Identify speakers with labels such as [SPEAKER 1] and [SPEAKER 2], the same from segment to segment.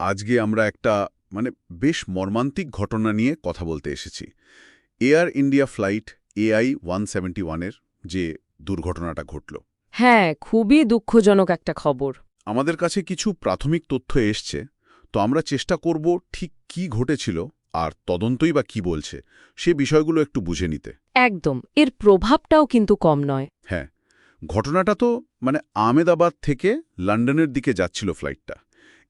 [SPEAKER 1] আজকে আমরা একটা মানে বেশ মর্মান্তিক ঘটনা নিয়ে কথা বলতে এসেছি। Air India flight AI one seventy ওয়ানের যে দুর্ঘটনাটা ঘটল।
[SPEAKER 2] হ্যাঁ খুবই দুঃখজনক একটা খবর।
[SPEAKER 1] আমাদের কাছে কিছু প্রাথমিক তথ্য এসছে তো আমরা চেষ্টা করব ঠিক কি ঘটেছিল আর তদন্তই বা কি বলছে সে বিষয়গুলো একটু বুঝে নিতে।
[SPEAKER 2] একদম এর প্রভাবটাও কিন্তু কম নয়।
[SPEAKER 1] হ্যাঁ ঘটনাটা তো মানে আহমেদাবাদ থেকে লন্ডনের দিকে যাচ্ছিল ফ্লাইটটা।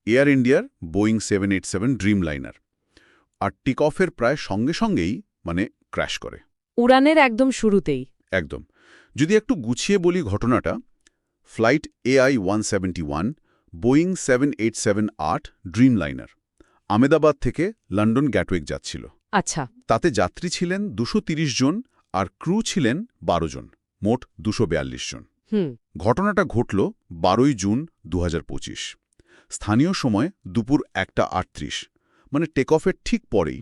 [SPEAKER 1] এয়ার ইন্ডিয়ার Boeing seven eight seven Dreamliner আর টিক অফের প্রায় সঙ্গে সঙ্গেই মানে ক্র্যাশ করে।
[SPEAKER 2] উড়ানের একদম শুরুতেই।
[SPEAKER 1] একদম। যদি একটু গুছিয়ে বলি ঘটনাটা flight AI one seventy one Boeing seven eight seven আট ড্রিম লাইনার আমেদাবাদ থেকে লন্ডন গ্যাটওয়েক যাচ্ছিল।
[SPEAKER 2] আচ্ছা।
[SPEAKER 1] তাতে যাত্রী ছিলেন দুশো জন আর ক্রু ছিলেন বারো জন মোট দুশো জন। ঘটনাটা ঘটল বারোই জুন দু হাজার পঁচিশ। স্থানীয় সময় দুপুর একটা আটত্রিশ। মানে টেক অফের ঠিক পরেই,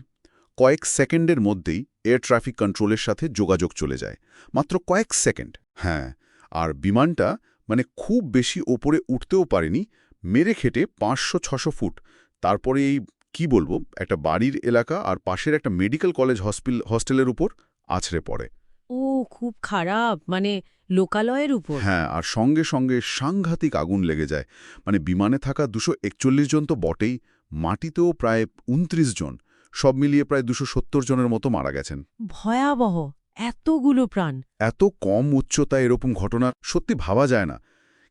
[SPEAKER 1] কয়েক সেকেন্ডের মধ্যেই এয়ার ট্রাফিক কন্ট্রোলের সাথে যোগাযোগ চলে যায়। মাত্র কয়েক সেকেন্ড। হ্যাঁ আর বিমানটা মানে খুব বেশি ওপরে উঠতেও পারেনি, মেরে খেটে পাঁচশো, ছশো ফুট। তারপরে এই, কি বলব, একটা বাড়ির এলাকা আর পাশের একটা মেডিকেল কলেজ হসপিল হস্টেলের উপর আছড়ে পড়ে।
[SPEAKER 2] ও খুব খারাপ মানে লোকালয়ের উপর?
[SPEAKER 1] হ্যাঁ আর সঙ্গে সঙ্গে সাংঘাতিক আগুন লেগে যায়। মানে বিমানে থাকা দুশো একচল্লিশ জন তো বটেই মাটিতেও প্রায় উনত্রিশ জন সব মিলিয়ে প্রায় দুশো সত্তর জনের মতো মারা গেছেন।
[SPEAKER 2] ভয়াবহ এতগুলো প্রাণ।
[SPEAKER 1] এত কম উচ্চতা এরকম ঘটনা সত্যি ভাবা যায় না।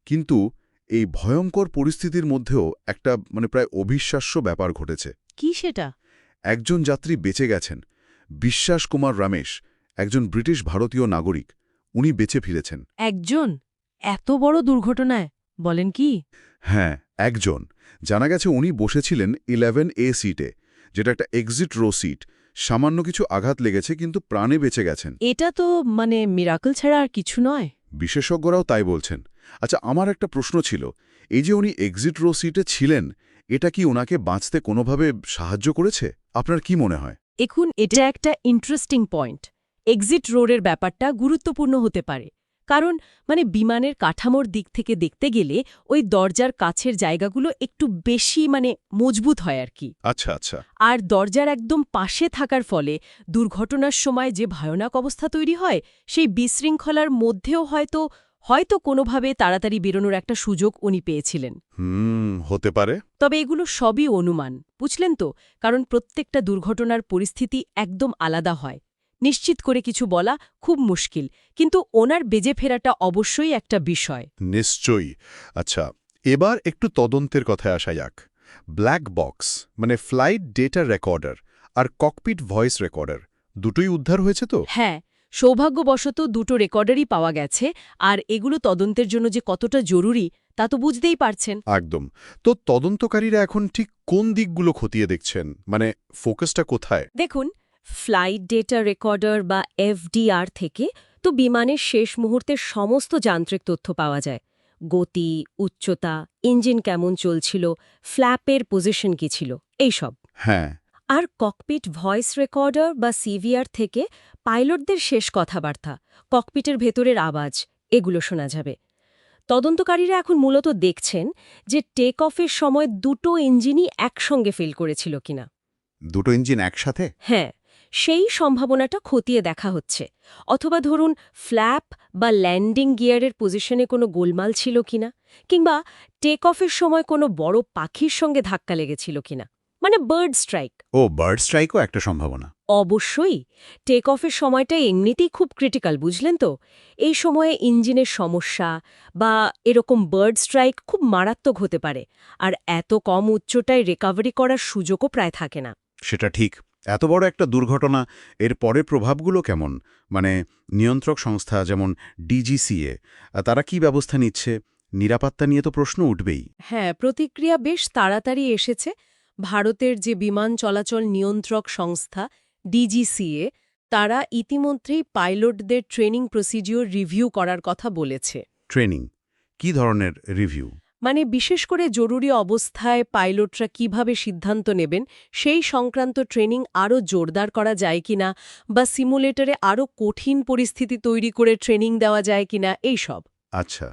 [SPEAKER 1] কিন্তু এই ভয়ঙ্কর পরিস্থিতির মধ্যেও একটা মানে প্রায় অবিশ্বাস্য ব্যাপার ঘটেছে।
[SPEAKER 2] কি সেটা?
[SPEAKER 1] একজন যাত্রী বেঁচে গেছেন বিশ্বাস কুমার রমেশ একজন ব্রিটিশ ভারতীয় নাগরিক উনি বেঁচে ফিরেছেন।
[SPEAKER 2] একজন? এত বড় দুর্ঘটনায় বলেন কি?
[SPEAKER 1] হ্যাঁ একজন। জানা গেছে উনি বসেছিলেন ইলেভেন এ সিটে যেটা একটা এক্সিট রো সিট। সামান্য কিছু আঘাত লেগেছে কিন্তু প্রাণে বেঁচে গেছেন।
[SPEAKER 2] এটা তো মানে মিরাকল ছাড়া আর কিছু নয়।
[SPEAKER 1] বিশেষজ্ঞরাও তাই বলছেন। আচ্ছা আমার একটা প্রশ্ন ছিল। এই যে উনি এক্সিট রো সিটে ছিলেন এটা কি ওনাকে বাঁচতে কোনোভাবে সাহায্য করেছে? আপনার কি মনে হয়?
[SPEAKER 2] এখন এটা একটা ইন্টারেস্টিং পয়েন্ট। এক্সিট রোডের ব্যাপারটা গুরুত্বপূর্ণ হতে পারে। কারণ মানে বিমানের কাঠামোর দিক থেকে দেখতে গেলে ওই দরজার কাছের জায়গাগুলো একটু বেশি মানে মজবুত হয় আর কি।
[SPEAKER 1] আচ্ছা আচ্ছা।
[SPEAKER 2] আর দরজার একদম পাশে থাকার ফলে দুর্ঘটনার সময় যে ভয়ানক অবস্থা তৈরি হয় সেই বিশৃঙ্খলার মধ্যেও হয়তো হয়তো কোনোভাবে তাড়াতাড়ি বেরোনোর একটা সুযোগ উনি পেয়েছিলেন।
[SPEAKER 1] হুম হতে পারে।
[SPEAKER 2] তবে এগুলো সবই অনুমান বুঝলেন তো? কারণ প্রত্যেকটা দুর্ঘটনার পরিস্থিতি একদম আলাদা হয়। নিশ্চিত করে কিছু বলা খুব মুশকিল কিন্তু ওনার বেজে ফেরাটা অবশ্যই একটা বিষয়।
[SPEAKER 1] নিশ্চয়ই। আচ্ছা এবার একটু তদন্তের কথায় আসা যাক। ব্ল্যাক বক্স মানে ফ্লাইট ডেটা রেকর্ডার আর ককপিট ভয়েস রেকর্ডার দুটোই উদ্ধার হয়েছে তো?
[SPEAKER 2] হ্যাঁ সৌভাগ্যবশত দুটো রেকর্ডারই পাওয়া গেছে আর এগুলো তদন্তের জন্য যে কতটা জরুরি তা তো বুঝতেই পারছেন।
[SPEAKER 1] একদম। তো তদন্তকারীরা এখন ঠিক কোন দিকগুলো খতিয়ে দেখছেন? মানে ফোকাসটা কোথায়?
[SPEAKER 2] দেখুন ফ্লাইট ডেটা রেকর্ডার বা এফডিআর থেকে তো বিমানের শেষ মুহূর্তের সমস্ত যান্ত্রিক তথ্য পাওয়া যায়। গতি উচ্চতা ইঞ্জিন কেমন চলছিল ফ্ল্যাপের পজিশন কি ছিল এইসব
[SPEAKER 1] হ্যাঁ।
[SPEAKER 2] আর ককপিট ভয়েস রেকর্ডার বা সিভিআর থেকে পাইলটদের শেষ কথাবার্তা ককপিটের ভেতরের আওয়াজ এগুলো শোনা যাবে। তদন্তকারীরা এখন মূলত দেখছেন যে টেক অফের সময় দুটো ইঞ্জিনই একসঙ্গে ফেল করেছিল কিনা।
[SPEAKER 1] দুটো ইঞ্জিন একসাথে?
[SPEAKER 2] হ্যাঁ। সেই সম্ভাবনাটা খতিয়ে দেখা হচ্ছে। অথবা ধরুন ফ্ল্যাপ বা ল্যান্ডিং গিয়ারের পজিশনে কোনো গোলমাল ছিল কিনা? কিংবা টেক অফের সময় কোনো বড় পাখির সঙ্গে ধাক্কা লেগেছিল কিনা? মানে বার্ড স্ট্রাইক
[SPEAKER 1] ও বার্ড স্ট্রাইকও একটা সম্ভাবনা।
[SPEAKER 2] অবশ্যই। টেক অফের সময়টা এমনিতেই খুব ক্রিটিক্যাল বুঝলেন তো? এই সময়ে ইঞ্জিনের সমস্যা বা এরকম বার্ড স্ট্রাইক খুব মারাত্মক হতে পারে। আর এত কম উচ্চটায় রিকাভারি করার সুযোগও প্রায় থাকে না।
[SPEAKER 1] সেটা ঠিক। এত বড় একটা দুর্ঘটনা এর পরের প্রভাবগুলো কেমন? মানে নিয়ন্ত্রক সংস্থা যেমন ডিজিসিএ তারা কি ব্যবস্থা নিচ্ছে? নিরাপত্তা নিয়ে তো প্রশ্ন উঠবেই।
[SPEAKER 2] হ্যাঁ প্রতিক্রিয়া বেশ তাড়াতাড়ি এসেছে। ভারতের যে বিমান চলাচল নিয়ন্ত্রক সংস্থা ডিজিসিএ তারা ইতিমধ্যেই পাইলটদের ট্রেনিং প্রসিডিওর রিভিউ করার কথা বলেছে।
[SPEAKER 1] ট্রেনিং? কি ধরনের রিভিউ?
[SPEAKER 2] মানে বিশেষ করে জরুরি অবস্থায় পাইলটরা কীভাবে সিদ্ধান্ত নেবেন সেই সংক্রান্ত ট্রেনিং আরও জোরদার করা যায় কিনা বা সিমুলেটরে আরও কঠিন পরিস্থিতি তৈরি করে ট্রেনিং দেওয়া যায় কিনা এইসব
[SPEAKER 1] আচ্ছা।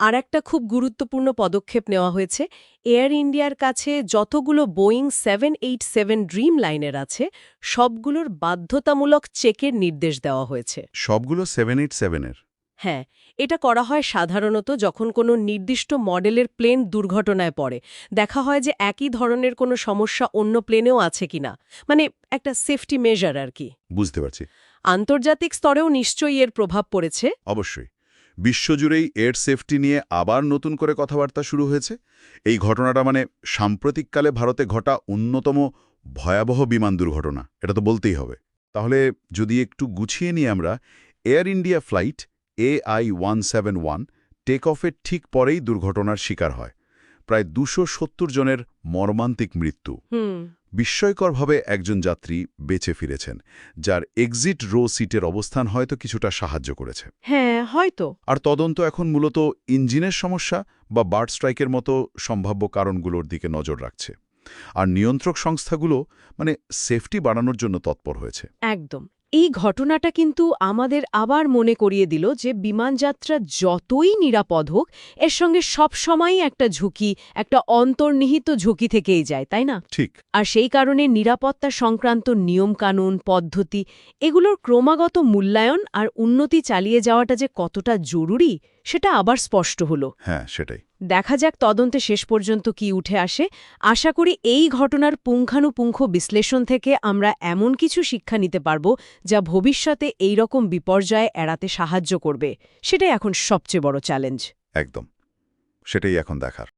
[SPEAKER 2] আর একটা খুব গুরুত্বপূর্ণ পদক্ষেপ নেওয়া হয়েছে এয়ার ইন্ডিয়ার কাছে যতগুলো বোয়িং সেভেন এইট সেভেন ড্রিম লাইনের আছে সবগুলোর বাধ্যতামূলক চেকের নির্দেশ দেওয়া হয়েছে।
[SPEAKER 1] সবগুলো সেভেন এইট সেভেনের?
[SPEAKER 2] হ্যাঁ এটা করা হয় সাধারণত যখন কোনো নির্দিষ্ট মডেলের প্লেন দুর্ঘটনায় পড়ে। দেখা হয় যে একই ধরনের কোনো সমস্যা অন্য প্লেনেও আছে কিনা। মানে একটা সেফটি মেজার আর কি।
[SPEAKER 1] বুঝতে পারছি।
[SPEAKER 2] আন্তর্জাতিক স্তরেও নিশ্চয়ই এর প্রভাব পড়েছে।
[SPEAKER 1] অবশ্যই। বিশ্বজুড়েই এয়ার সেফটি নিয়ে আবার নতুন করে কথাবার্তা শুরু হয়েছে। এই ঘটনাটা মানে সাম্প্রতিককালে ভারতে ঘটা অন্যতম ভয়াবহ বিমান দুর্ঘটনা। এটা তো বলতেই হবে। তাহলে যদি একটু গুছিয়ে নিয়ে আমরা Air India flight AI one seven one take অফের ঠিক পরেই দুর্ঘটনার শিকার হয়। প্রায় দুশো সত্তর জনের মর্মান্তিক মৃত্যু। বিস্ময়করভাবে একজন যাত্রী বেঁচে ফিরেছেন যার এক্সিট রো সিটের অবস্থান হয়তো কিছুটা সাহায্য করেছে।
[SPEAKER 2] হ্যাঁ হয়তো।
[SPEAKER 1] আর তদন্ত এখন মূলত ইঞ্জিনের সমস্যা বা বার্ড স্ট্রাইকের মতো সম্ভাব্য কারণগুলোর দিকে নজর রাখছে। আর নিয়ন্ত্রক সংস্থাগুলো মানে সেফটি বাড়ানোর জন্য তৎপর হয়েছে।
[SPEAKER 2] একদম। এই ঘটনাটা কিন্তু আমাদের আবার মনে করিয়ে দিল যে বিমানযাত্রা যতই নিরাপদ হোক এর সঙ্গে সবসময়ই একটা ঝুঁকি একটা অন্তর্নিহিত ঝুঁকি থেকেই যায় তাই না?
[SPEAKER 1] ঠিক।
[SPEAKER 2] আর সেই কারণে নিরাপত্তা সংক্রান্ত নিয়মকানুন পদ্ধতি এগুলোর ক্রমাগত মূল্যায়ন আর উন্নতি চালিয়ে যাওয়াটা যে কতটা জরুরি সেটা আবার স্পষ্ট হলো।
[SPEAKER 1] হ্যাঁ সেটাই।
[SPEAKER 2] দেখা যাক তদন্তে শেষ পর্যন্ত কি উঠে আসে। আশা করি এই ঘটনার পুঙ্খানুপুঙ্খ বিশ্লেষণ থেকে আমরা এমন কিছু শিক্ষা নিতে পারব যা ভবিষ্যতে এই রকম বিপর্যয় এড়াতে সাহায্য করবে। সেটাই এখন সবচেয়ে বড় চ্যালেঞ্জ
[SPEAKER 1] একদম। সেটাই এখন দেখার।